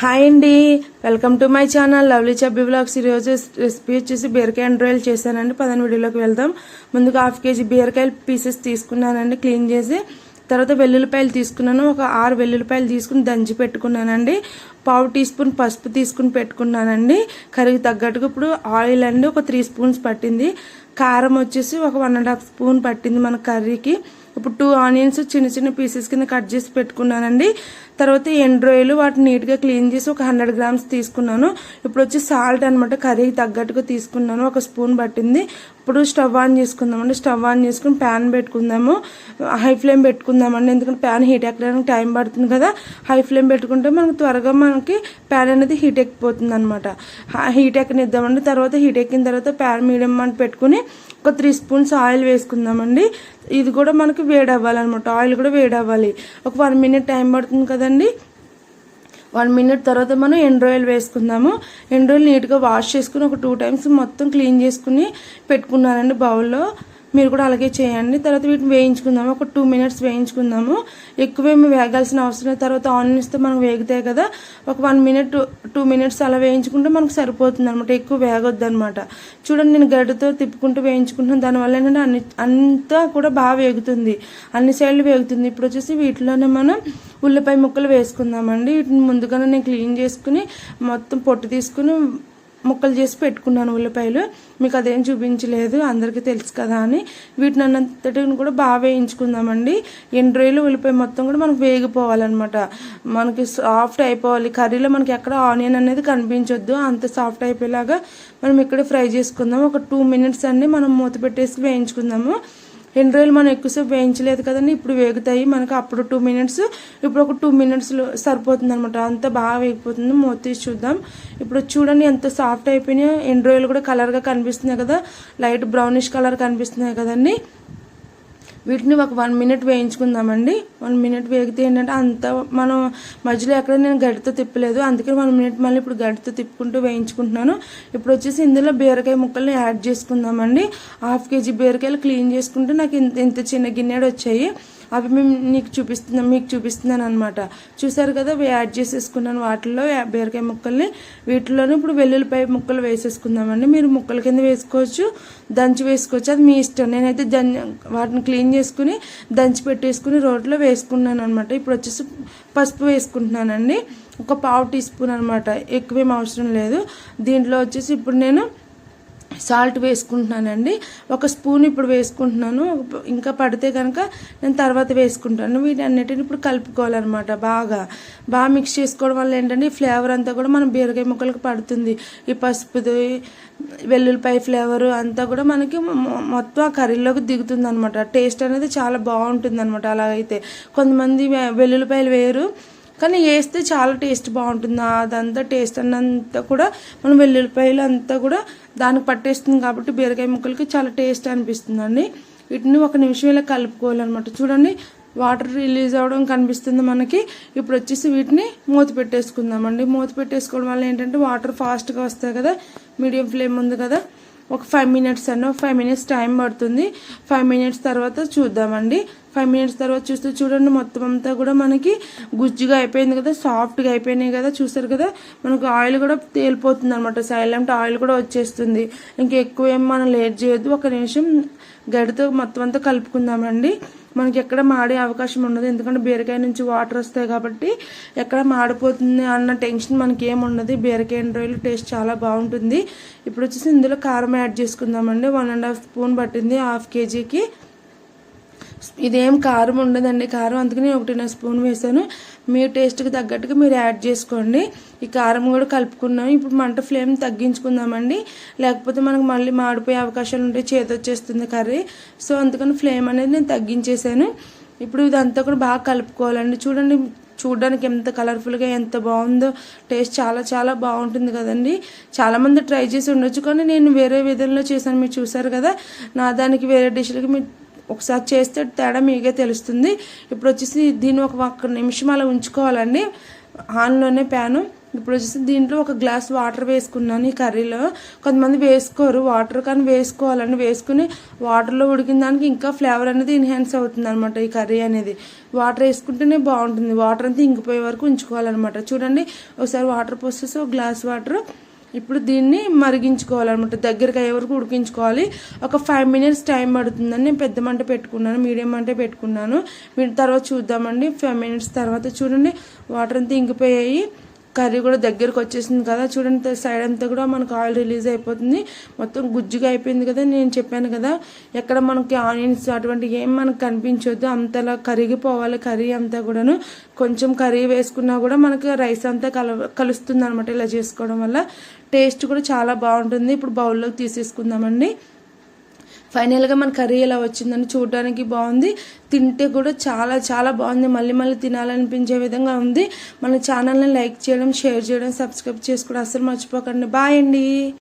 Hi అండి. Welcome to my channel lovely chubby blogs. ఈరోజు recipe వచ్చేసి బీరకాయ అండ్ రాయల్ చేశానండి. పదని వీడియోలోకి వెళ్దాం. ముందుగా హాఫ్ కేజీ బీరకాయలు పీసెస్ తీసుకున్నానండి క్లీన్ చేసి. తర్వాత వెల్లుల్లిపాయలు తీసుకున్నాను. ఒక ఆరు వెల్లుల్లిపాయలు తీసుకుని దంచి పెట్టుకున్నానండి. పావు టీ స్పూన్ పసుపు తీసుకుని పెట్టుకున్నానండి. కర్రీకి తగ్గట్టుగా ఇప్పుడు ఆయిల్ అండి ఒక త్రీ స్పూన్స్ పట్టింది. కారం వచ్చేసి ఒక వన్ అండ్ హాఫ్ స్పూన్ పట్టింది మన కర్రీకి. ఇప్పుడు టూ ఆనియన్స్ చిన్న చిన్న పీసెస్ కింద కట్ చేసి పెట్టుకున్నానండి. తర్వాత ఎండు వాటిని నీట్గా క్లీన్ చేసి ఒక హండ్రెడ్ గ్రామ్స్ తీసుకున్నాను. ఇప్పుడు వచ్చి సాల్ట్ అనమాట కర్రీకి తగ్గట్టుగా తీసుకున్నాను. ఒక స్పూన్ పట్టింది. ఇప్పుడు స్టవ్ ఆన్ చేసుకుందామండి. స్టవ్ ఆన్ చేసుకుని ప్యాన్ పెట్టుకుందాము. హై ఫ్లేమ్ పెట్టుకుందామండి. ఎందుకంటే ప్యాన్ హీట్ ఎక్కడానికి టైం పడుతుంది కదా. హై ఫ్లేమ్ పెట్టుకుంటే మనకు త్వరగా మనకి ప్యాన్ అనేది హీట్ ఎక్కిపోతుంది అనమాట హీట్ ఎక్కనిద్దామండి. తర్వాత హీట్ ఎక్కిన తర్వాత ప్యాన్ మీడియం మంట పెట్టుకుని ఒక త్రీ స్పూన్స్ ఆయిల్ వేసుకుందామండి. ఇది కూడా మనకి వేడి అవ్వాలన్నమాట ఆయిల్ కూడా వేడి అవ్వాలి ఒక వన్ మినిట్ టైం పడుతుంది కదా కదండి వన్ మినిట్ తర్వాత మనం ఎండ్ ఆయిల్ వేసుకుందాము. ఎండ్ ఆయిల్ నీట్గా వాష్ చేసుకుని ఒక టూ టైమ్స్ మొత్తం క్లీన్ చేసుకుని పెట్టుకున్నానండి బౌల్లో. మీరు కూడా అలాగే చేయండి. తర్వాత వీటిని వేయించుకుందాము. ఒక టూ మినిట్స్ వేయించుకుందాము. ఎక్కువేమి వేగాల్సిన అవసరం లేదు. తర్వాత ఆనియన్స్తో మనం వేగుతాయి కదా. ఒక వన్ మినిట్ టూ మినిట్స్ అలా వేయించుకుంటే మనకు సరిపోతుంది అనమాట ఎక్కువ వేగొద్దు అనమాట చూడండి నేను గడ్డతో తిప్పుకుంటూ వేయించుకుంటున్నాను. దానివల్ల ఏంటంటే అన్ని అంతా కూడా బాగా వేగుతుంది. అన్ని సైడ్లు వేగుతుంది. ఇప్పుడు వచ్చేసి వీటిలోనే మనం ఉల్లిపాయ ముక్కలు వేసుకుందామండి. వీటిని ముందుగానే నేను క్లీన్ చేసుకుని మొత్తం పొట్టు తీసుకుని ముక్కలు చేసి పెట్టుకున్నాను ఉల్లిపాయలు. మీకు అదేం చూపించలేదు అందరికీ తెలుసు కదా అని. వీటిని అన్నంతటిని కూడా బాగా వేయించుకుందామండి. ఎండు ఉల్లిపాయ మొత్తం కూడా మనకు వేగిపోవాలన్నమాట. మనకి సాఫ్ట్ అయిపోవాలి. కర్రీలో మనకి ఎక్కడ ఆనియన్ అనేది కనిపించొద్దు. అంత సాఫ్ట్ అయిపోయేలాగా మనం ఇక్కడ ఫ్రై చేసుకుందాం. ఒక టూ మినిట్స్ అన్ని మనం మూత పెట్టేసి వేయించుకుందాము. రెండు రోజులు మనం ఎక్కువసేపు వేయించలేదు కదండి ఇప్పుడు వేగుతాయి. మనకు అప్పుడు టూ మినిట్స్ ఇప్పుడు ఒక టూ మినిట్స్లో సరిపోతుంది అనమాట అంత బాగా వేగిపోతుంది. మూత తీసి చూద్దాం. ఇప్పుడు చూడండి ఎంత సాఫ్ట్ అయిపోయినాయో. ఎన్ని రోజులు కూడా కలర్గా కనిపిస్తున్నాయి కదా. లైట్ బ్రౌనిష్ కలర్ కనిపిస్తున్నాయి కదండి. వీటిని ఒక వన్ మినిట్ వేయించుకుందామండి. వన్ మినిట్ వేగితే ఏంటంటే అంత మనం మధ్యలో ఎక్కడ నేను గడితో తిప్పలేదు. అందుకని వన్ మినిట్ మళ్ళీ ఇప్పుడు గడితో తిప్పుకుంటూ వేయించుకుంటున్నాను. ఇప్పుడు వచ్చేసి ఇందులో బీరకాయ ముక్కల్ని యాడ్ చేసుకుందామండి. హాఫ్ కేజీ బీరకాయలు క్లీన్ చేసుకుంటే నాకు ఇంత ఇంత చిన్న గిన్నెడు వచ్చాయి. అవి మేము నీకు చూపిస్తున్నాం మీకు చూపిస్తున్నాను అనమాట చూసారు కదా యాడ్ చేసేసుకున్నాను వాటిల్లో బీరకాయ ముక్కల్ని. వీటిలోనే ఇప్పుడు వెల్లుల్లిపాయ ముక్కలు వేసేసుకుందామండి. మీరు ముక్కల కింద వేసుకోవచ్చు దంచి వేసుకోవచ్చు. అది మీ ఇష్టం. నేనైతే దన్ వాటిని క్లీన్ చేసుకుని దంచి పెట్టేసుకుని రోట్లో వేసుకున్నాను అనమాట ఇప్పుడు వచ్చేసి పసుపు వేసుకుంటున్నానండి. ఒక పావు టీ స్పూన్ అనమాట ఎక్కువేం అవసరం లేదు. దీంట్లో వచ్చేసి ఇప్పుడు నేను సాల్ట్ వేసుకుంటున్నానండి. ఒక స్పూన్ ఇప్పుడు వేసుకుంటున్నాను. ఇంకా పడితే కనుక నేను తర్వాత వేసుకుంటాను. వీటన్నిటిని ఇప్పుడు కలుపుకోవాలన్నమాట బాగా. బాగా మిక్స్ చేసుకోవడం వల్ల ఏంటంటే ఈ ఫ్లేవర్ అంతా కూడా మనం బీరకాయ ముక్కలకు పడుతుంది. ఈ పసుపుది వెల్లుల్లిపాయ ఫ్లేవర్ అంతా కూడా మనకి మొత్తం ఆ కర్రీలోకి దిగుతుంది అనమాట టేస్ట్ అనేది చాలా బాగుంటుంది అనమాట అలాగైతే కొంతమంది వెల్లుల్లిపాయలు వేరు కానీ వేస్తే చాలా టేస్ట్ బాగుంటుంది. అదంతా టేస్ట్ అన్నంతా కూడా మనం వెల్లుల్లిపాయలు అంతా కూడా దానికి పట్టేస్తుంది కాబట్టి బీరకాయ ముక్కలకి చాలా టేస్ట్ అనిపిస్తుందండి. వీటిని ఒక నిమిషం ఇలా కలుపుకోవాలన్నమాట. చూడండి వాటర్ రిలీజ్ అవ్వడం కనిపిస్తుంది మనకి. ఇప్పుడు వచ్చేసి వీటిని మూత పెట్టేసుకుందామండి. మూత పెట్టేసుకోవడం వల్ల ఏంటంటే వాటర్ ఫాస్ట్గా వస్తాయి కదా మీడియం ఫ్లేమ్ ఉంది కదా. ఒక ఫైవ్ మినిట్స్ అన్న ఫైవ్ మినిట్స్ టైం పడుతుంది. ఫైవ్ మినిట్స్ తర్వాత చూద్దామండి. ఫైవ్ మినిట్స్ తర్వాత చూస్తే చూడండి మొత్తం అంతా కూడా మనకి గుజ్జుగా అయిపోయింది కదా సాఫ్ట్గా అయిపోయినాయి కదా చూసారు కదా? మనకు ఆయిల్ కూడా తేలిపోతుంది అనమాట సైలెంట్ ఆయిల్ కూడా వచ్చేస్తుంది. ఇంకా ఎక్కువ ఏం మనం లేట్ చేయొద్దు. ఒక నిమిషం గడితో మొత్తం అంతా కలుపుకుందామండి. మనకి ఎక్కడ మాడే అవకాశం ఉండదు. ఎందుకంటే బీరకాయ నుంచి వాటర్ వస్తాయి కాబట్టి ఎక్కడ మాడిపోతుంది అన్న టెన్షన్ మనకి ఏముండదు బీరకాయ రొయ్యలు టేస్ట్ చాలా బాగుంటుంది. ఇప్పుడు వచ్చేసి ఇందులో కారం యాడ్ చేసుకుందామండి. వన్ అండ్ హాఫ్ స్పూన్ పట్టింది. హాఫ్ కేజీకి ఇదేం కారం ఉండదండి. కారం అందుకని ఒకటిన్నర స్పూన్ వేసాను మీ టేస్ట్కి తగ్గట్టుగా మీరు యాడ్ చేసుకోండి. ఈ కారం కూడా కలుపుకున్నాం. ఇప్పుడు మంట ఫ్లేమ్ తగ్గించుకుందామండి. లేకపోతే మనకు మళ్ళీ మాడిపోయే అవకాశాలు ఉంటాయి చేతొచ్చేస్తుంది కర్రీ. సో అందుకని ఫ్లేమ్ అనేది నేను తగ్గించేసాను ఇప్పుడు ఇదంతా కూడా బాగా కలుపుకోవాలండి. చూడండి చూడడానికి ఎంత కలర్ఫుల్గా ఎంత బాగుందో. టేస్ట్ చాలా చాలా బాగుంటుంది కదండి. చాలామంది ట్రై చేసి ఉండొచ్చు. కానీ నేను వేరే విధంలో చేశాను. మీరు చూసారు కదా? నా దానికి వేరే డిష్లకి మీరు ఒకసారి చేస్తే తేడా మీకే తెలుస్తుంది. ఇప్పుడు వచ్చేసి దీన్ని ఒక ఒక్క నిమిషం అలా ఉంచుకోవాలండి. ఆన్లోనే ప్యాను. ఇప్పుడు వచ్చేసి దీంట్లో ఒక గ్లాస్ వాటర్ వేసుకున్నాను ఈ కర్రీలో. కొంతమంది వేసుకోరు. వాటర్ కానీ వేసుకోవాలండి. వేసుకుని వాటర్లో ఉడికిన దానికి ఇంకా ఫ్లేవర్ అనేది ఎన్హాన్స్ అవుతుంది అనమాట ఈ కర్రీ అనేది. వాటర్ వేసుకుంటేనే బాగుంటుంది. వాటర్ అంతా ఇంకిపోయే వరకు ఉంచుకోవాలన్నమాట. చూడండి ఒకసారి వాటర్ పోసేసి ఒక గ్లాస్ వాటర్ ఇప్పుడు దీన్ని మరిగించుకోవాలన్నమాట. దగ్గరికి అయ్యే వరకు ఉడికించుకోవాలి. ఒక ఫైవ్ మినిట్స్ టైం పడుతుందని నేను పెద్ద మంట పెట్టుకున్నాను మీడియం మంట పెట్టుకున్నాను. మీ తర్వాత చూద్దామండి. ఫైవ్ మినిట్స్ తర్వాత చూడండి. వాటర్ అంతా ఇంకిపోయాయి. కర్రీ కూడా దగ్గరకు వచ్చేసింది కదా. చూడండి సైడ్ అంతా కూడా మనకు ఆయిల్ రిలీజ్ అయిపోతుంది. మొత్తం గుజ్జుగా అయిపోయింది కదా నేను చెప్పాను కదా. ఎక్కడ మనకి ఆనియన్స్ అటువంటి ఏం మనకు కనిపించొద్దు. అంతలా కరిగిపోవాలి కర్రీ అంతా కూడాను. కొంచెం కర్రీ వేసుకున్నా కూడా మనకు రైస్ అంతా కల కలుస్తుంది అనమాట ఇలా చేసుకోవడం వల్ల. టేస్ట్ కూడా చాలా బాగుంటుంది. ఇప్పుడు బౌల్లోకి తీసేసుకుందామండి. ఫైనల్గా మన కర్రీ ఎలా వచ్చిందని చూడడానికి బాగుంది. తింటే కూడా చాలా చాలా బాగుంది. మళ్ళీ మళ్ళీ తినాలనిపించే విధంగా ఉంది. మన ఛానల్ని లైక్ చేయడం షేర్ చేయడం సబ్స్క్రైబ్ చేసుకోవడం అస్సలు మర్చిపోకండి. బాయ్ అండి.